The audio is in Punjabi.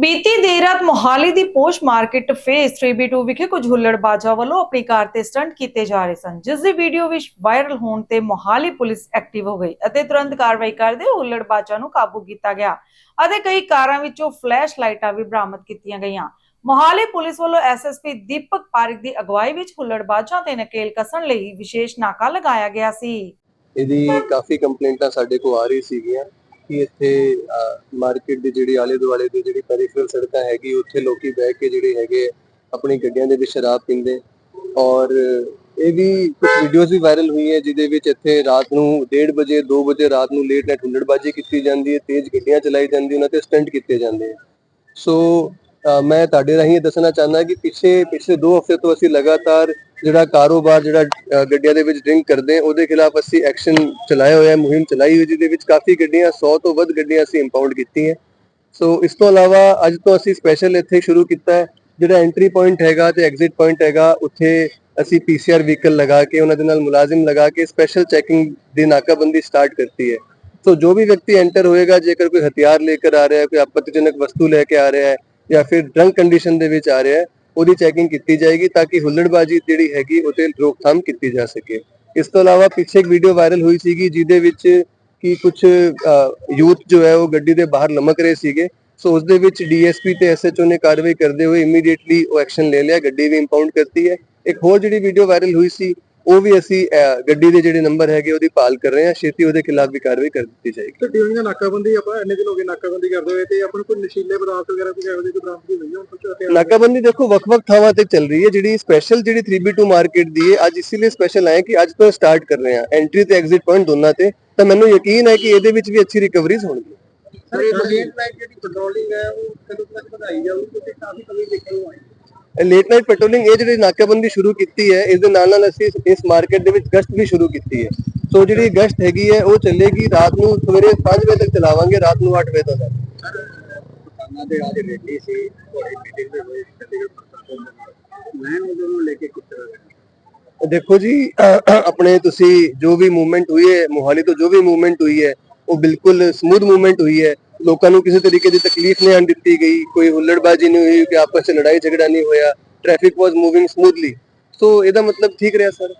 ਬੀਤੀ ਦੇਰ ਰਾਤ ਮੋਹਾਲੀ ਦੀ ਪੋਸ਼ ਮਾਰਕੀਟ ਫੇਸ 3B2 ਵਿਖੇ ਕੁਝ ਹੁੱਲੜਬਾਜ਼ਾਂ ਵੱਲੋਂ ਆਪਣੀ ਕਾਰ ਤੇ ਸਟੰਟ ਕੀਤੇ ਜਾ ਰਹੇ ਸਨ, ਜਿਸ ਦੀ ਵੀਡੀਓ ਵਿੱਚ ਵਾਇਰਲ ਹੋਣ ਤੇ ਮੋਹਾਲੀ ਪੁਲਿਸ ਐਕਟਿਵ ਹੋ ਗਈ ਅਤੇ ਤੁਰੰਤ ਕਾਰਵਾਈ ਕਰਦੇ ਹੁੱਲੜਬਾਜ਼ਾਂ ਨੂੰ ਕਾਬੂ ਕੀਤਾ ਗਿਆ ਅਤੇ ਕਈ ਕਾਰਾਂ ਵਿੱਚੋਂ ਫਲੈਸ਼ ਲਾਈਟਾਂ ਵੀ ਬਰਾਮਦ ਕੀਤੀਆਂ ਗਈਆਂ। ਮੋਹਾਲੀ ਪੁਲਿਸ ਵੱਲੋਂ ਐਸਐਸਪੀ ਦੀਪਕ ਪਾਰਿਕ ਦੀ ਅਗਵਾਈ ਵਿੱਚ ਹੁੱਲੜਬਾਜ਼ਾਂ ਤੇ ਨਕੇਲ ਕਸਣ ਲਈ ਵਿਸ਼ੇਸ਼ ਨਾਕਾ ਲਗਾਇਆ ਗਿਆ ਸੀ। ਇਹਦੀ ਕਾਫੀ ਕੰਪਲੇਂਟਾਂ ਸਾਡੇ ਕੋਲ ਆ ਰਹੀ ਸੀਗੀਆਂ। ਕਿ ਇੱਥੇ ਮਾਰਕੀਟ ਦੇ ਜਿਹੜੇ ਆਲੇ ਦੁਆਲੇ ਦੇ ਜਿਹੜੀ ਪੈਰੀਫਰਲ ਸੜਕਾਂ ਹੈਗੀ, ਉੱਥੇ ਲੋਕੀ ਬਹਿ ਕੇ ਜਿਹੜੇ ਹੈਗੇ ਆਪਣੀ ਗੱਡੀਆਂ ਦੇ ਵਿੱਚ ਸ਼ਰਾਬ ਪੀਂਦੇ। ਔਰ ਇਹ ਵੀ ਕੁਝ ਵੀਡੀਓਜ਼ ਵੀ ਵਾਇਰਲ ਹੋਈ ਹੈ ਜਿਹਦੇ ਵਿੱਚ ਇੱਥੇ ਰਾਤ ਨੂੰ 1:30 ਵਜੇ 2 ਵਜੇ ਰਾਤ ਨੂੰ ਲੇਟ ਨਾਈਟ ਹੁੱਲੜਬਾਜ਼ੀ ਕੀਤੀ ਜਾਂਦੀ ਹੈ, ਤੇਜ਼ ਗੱਡੀਆਂ ਚਲਾਈ ਜਾਂਦੀ ਉਹਨਾਂ ਤੇ ਸਟੰਟ ਕੀਤੇ ਜਾਂਦੇ ਆ ਸੋ ਮੈਂ ਤੁਹਾਡੇ ਰਾਹੀਂ ਇਹ ਦੱਸਣਾ ਚਾਹੁੰਦਾ ਕਿ ਪਿਛੇ ਪਿਛਲੇ 2 ਹਫ਼ਤੇ ਤੋਂ ਅਸੀਂ ਲਗਾਤਾਰ ਜਿਹੜਾ ਕਾਰੋਬਾਰ, ਜਿਹੜਾ ਗੱਡੀਆਂ ਦੇ ਵਿੱਚ ਡਰਿੰਕ ਕਰਦੇ ਉਹਦੇ ਖਿਲਾਫ ਅਸੀਂ ਐਕਸ਼ਨ ਚਲਾਇਆ ਹੋਇਆ ਹੈ ਮੁਹਿੰਮ ਚਲਾਈ ਹੋਈ ਜਿਹਦੇ ਵਿੱਚ ਕਾਫੀ ਗੱਡੀਆਂ 100 ਤੋਂ ਵੱਧ ਗੱਡੀਆਂ ਅਸੀਂ ਇੰਪਾਊਂਡ ਕੀਤੀਆਂ ਸੋ ਇਸ ਤੋਂ ਇਲਾਵਾ ਅੱਜ ਤੋਂ ਅਸੀਂ ਸਪੈਸ਼ਲ ਇੱਥੇ ਸ਼ੁਰੂ ਕੀਤਾ ਹੈ, ਜਿਹੜਾ ਐਂਟਰੀ ਪੁਆਇੰਟ ਹੈਗਾ ਤੇ ਐਗਜ਼ਿਟ ਪੁਆਇੰਟ ਹੈਗਾ, ਉੱਥੇ ਅਸੀਂ ਪੀਸੀਆਰ ਵਹੀਕਲ ਲਗਾ ਕੇ, ਉਹਨਾਂ ਦੇ ਨਾਲ ਮੁਲਾਜ਼ਮ ਲਗਾ ਕੇ ਸਪੈਸ਼ਲ ਚੈਕਿੰਗ ਦੀ ਨਾਕਾਬੰਦੀ ਸਟਾਰਟ ਕਰਤੀ ਹੈ। ਸੋ ਜੋ ਵੀ ਵਿਅਕਤੀ ਐਂਟਰ ਹੋਏਗਾ, ਜੇਕਰ ਕੋਈ ਹਥਿਆਰ ਲੈ ਕੇ ਆ ਰਿਹਾ ਹੈ, ਕੋਈ ਆਪਤਜਨਕ ਵਸਤੂ ਲੈ ਕੇ ਆ ਰਿਹਾ ਹੈ ਜਾਂ ਫਿਰ ਡਰੰਕ ਕੰਡੀਸ਼ਨ ਦੇ ਵਿੱਚ ਆ ਰਿਹਾ ਹੈ, ਉਹਦੀ ਚੈਕਿੰਗ ਕੀਤੀ ਜਾਏਗੀ ਤਾਂ ਕਿ ਹੁੱਲੜਬਾਜ਼ੀ ਜਿਹੜੀ ਹੈਗੀ ਉਹਤੇ ਰੋਕਥਾਮ ਕੀਤੀ ਜਾ ਸਕੇ। ਇਸ ਤੋਂ ਇਲਾਵਾ ਪਿੱਛੇ ਇੱਕ ਵੀਡੀਓ ਵਾਇਰਲ ਹੋਈ ਸੀਗੀ ਜਿਹਦੇ ਵਿੱਚ ਕਿ ਕੁਝ ਯੂਥ ਜੋ ਹੈ ਉਹ ਗੱਡੀ ਦੇ ਬਾਹਰ ਲਮਕ ਰਹੇ ਸੀਗੇ। ਸੋ ਉਸ ਦੇ ਵਿੱਚ ਡੀਐਸਪੀ ਤੇ ਐਸਐਚਓ ਨੇ ਕਾਰਵਾਈ ਕਰਦੇ ਹੋਏ ਇਮੀਡੀਏਟਲੀ ਉਹ ਐਕਸ਼ਨ ਲੈ ਲਿਆ, ਗੱਡੀ ਵੀ ਇੰਪਾਊਂਡ ਕਰਤੀ ਹੈ। ਇੱਕ ਹੋਰ ਜਿਹੜੀ ਵੀਡੀਓ ਵਾਇਰਲ ਹੋਈ ਸੀ ਉਹ ਵੀ ਅਸੀਂ ਗੱਡੀ ਦੇ ਜਿਹੜੇ ਨੰਬਰ ਹੈਗੇ ਉਹਦੀ ਭਾਲ ਕਰ ਰਹੇ ਹਾਂ ਛੇਤੀ ਉਹਦੇ ਖਿਲਾਫ ਵੀ ਕਾਰਵਾਈ ਕਰ ਦਿੱਤੀ ਜਾਏਗੀ। ਤੇ ਡਿਊਰਿੰਗ ਨਾਕਾਬੰਦੀ ਆਪਾਂ ਇੰਨੇ ਦਿਨ ਹੋ ਗਏ ਨਾਕਾਬੰਦੀ ਕਰਦੇ ਹੋਏ ਤੇ ਆਪਾਂ ਨੂੰ ਕੋਈ ਨਸ਼ੀਲੇ ਪਦਾਰਥ ਵਗੈਰਾ ਕੋਈ ਇਹੋ ਜਿਹੀ ਬਰਾਮਦਗੀ ਹੋਈ ਹੁਣ ਕੁਝ ਨਾਕਾਬੰਦੀ ਦੇਖੋ ਵੱਖ-ਵੱਖ ਥਾਵਾਂ ਤੇ ਚੱਲ ਰਹੀ ਹੈ ਜਿਹੜੀ ਸਪੈਸ਼ਲ ਜਿਹੜੀ 3B2 ਮਾਰਕੀਟ ਦੀ ਹੈ ਅੱਜ ਇਸੇ ਲਈ ਸਪੈਸ਼ਲ ਆਏ ਕਿ ਅੱਜ ਤੋਂ ਸਟਾਰਟ ਕਰ ਰਹੇ ਹਾਂ ਐਂਟਰੀ ਤੇ ਐਗਜ਼ਿਟ ਪੁਆਇੰਟ ਦੋਨਾਂ ਤੇ ਤਾਂ ਮੈਨੂੰ ਯਕੀਨ ਹੈ ਕਿ ਇਹਦੇ ਵਿੱਚ ਵੀ ਅੱਛੀ ਰਿਕਵਰੀਜ਼ ਹੋਣਗੀਆਂ। ਸਰ ਇਹ ਲੇਟ ਨਾਈਟ ਜਿਹੜੀ ਪੈਟਰੋਲਿੰਗ ਹੈ ਉਹ ਕਦੋਂ ਤੱਕ ਵਧਾਈ ਜਾਊਗੀ? ਕਿਉਂਕਿ ਕਾਫੀ ਕਮੀ ਦੇਖਣ ਨੂੰ ਆਈ। ਲੇਟ ਨਾਈਟ ਪੈਟਰੋਲਿੰਗ ਇਹ ਜਿਹੜੀ ਨਾਕਾਬੰਦੀ ਸ਼ੁਰੂ ਕੀਤੀ ਹੈ ਇਸ ਦੇ ਨਾਲ ਨਾਲ ਅਸੀਂ ਇਸ ਮਾਰਕੀਟ ਦੇ ਵਿੱਚ ਗਸ਼ਤ ਵੀ ਸ਼ੁਰੂ ਕੀਤੀ ਹੈ। ਸੋ ਜਿਹੜੀ ਗਸ਼ਤ ਹੈਗੀ ਹੈ ਉਹ ਚੱਲੇਗੀ ਰਾਤ ਨੂੰ ਸਵੇਰੇ 5 ਵਜੇ ਤੱਕ ਚਲਾਵਾਂਗੇ ਰਾਤ ਨੂੰ 8 ਵਜੇ ਤੱਕ ਕਿਸਾਨਾਂ ਦੇ ਅੱਜ ਰੈਲੀ ਸੀ ਬੜੀ ਮੀਟਿੰਗ ਦੇ ਹੋਏ ਚੰਡੀਗੜ੍ਹ ਪ੍ਰਸ਼ਾਸਨ ਦੇ ਮੈਂ ਉਹਨਾਂ ਲੈ ਕੇ ਕਿਸ ਤਰ੍ਹਾਂ ਦੇਖੋ ਜੀ ਆਪਣੇ ਤੁਸੀਂ ਜੋ ਵੀ ਮੂਵਮੈਂਟ ਹੋਈ ਹੈ ਮੋਹਾਲੀ ਤੋਂ ਜੋ ਵੀ ਮੂਵਮੈਂਟ ਹੋਈ ਹੈ ਉਹ ਬਿਲਕੁਲ ਸਮੂਥ ਮੂਵਮੈਂਟ ਹੋਈ ਹੈ। ਲੋਕਾਂ ਨੂੰ ਕਿਸੇ ਤਰੀਕੇ ਦੀ ਤਕਲੀਫ ਨਹੀਂ ਆਉਣ ਦਿੱਤੀ ਗਈ, ਕੋਈ ਹੁੱਲੜਬਾਜ਼ੀ ਨਹੀਂ ਹੋਈ ਕਿ ਆਪਸ ਵਿੱਚ ਲੜਾਈ ਝਗੜਾ ਨਹੀਂ ਹੋਇਆ traffic was moving smoothly so ਇਹਦਾ ਮਤਲਬ ਠੀਕ ਰਿਹਾ ਸਰ